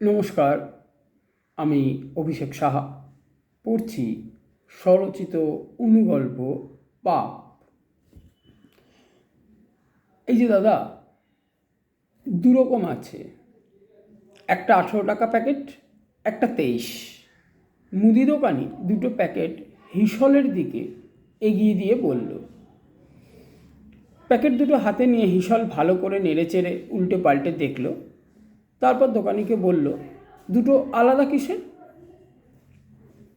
নমস্কার, আমি অভিষেক সাহা। পড়ছি স্বরচিত অনুগল্প পাপ। এই যে দাদা, দুরকম আছে। একটা আঠেরো টাকা প্যাকেট, একটা তেইশ। মুদি দোকানি দুটো প্যাকেট হিসলের দিকে এগিয়ে দিয়ে বলল, প্যাকেট দুটো হাতে নিয়ে হিসল ভালো করে নেড়েচেড়ে উল্টে পাল্টে দেখল তারপর দোকানিকে বলল, দুটো আলাদা কিসের?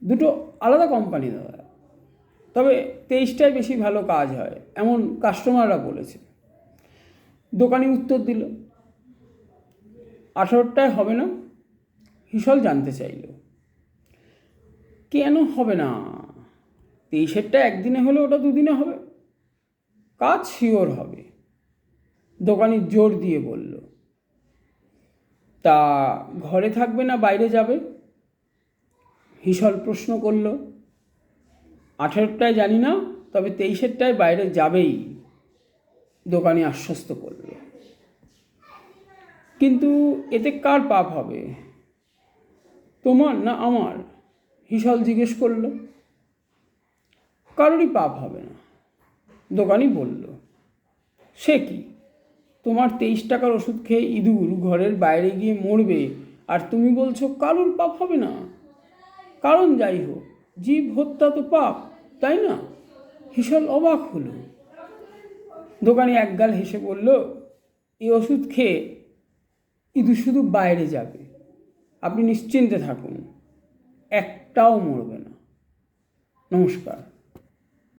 দুটো আলাদা কোম্পানি দাদা। তবে তেইশটায় বেশি ভালো কাজ হয়, এমন কাস্টমাররা বলেছে। দোকানি উত্তর দিল, আঠারোটায় হবে না? হিসল জানতে চাইল, কেন হবে না? তেইশেরটা একদিনে হলে ওটা দুদিনে হবে। কাজ শিওর হবে। দোকানি জোর দিয়ে বলল তা ঘরে থাকবে না, বাইরে যাবে? হিসল প্রশ্ন করল। আঠেরোটায় জানি না, তবে তেইশেরটায় বাইরে যাবেই, দোকানে আশ্বস্ত করল। কিন্তু এতে কার পাপ হবে? তোমার না আমার? হিসল জিজ্ঞেস করল। কারোরই পাপ হবে না, দোকানি বলল। সে কি? তোমার তেইশ টাকার ওষুধ খেয়ে ইঁদুর ঘরের বাইরে গিয়ে মরবে। আর তুমি বলছো, কারুর পাপ হবে না? কারণ যাই হোক, জীব হত্যা তো পাপ, তাই না? হিসল অবাক হলো। দোকানি একগাল হেসে বলল এই ওষুধ খেয়ে ইঁদুর শুধু বাইরে যাবে। আপনি নিশ্চিন্তে থাকুন, একটাও মরবে না। নমস্কার।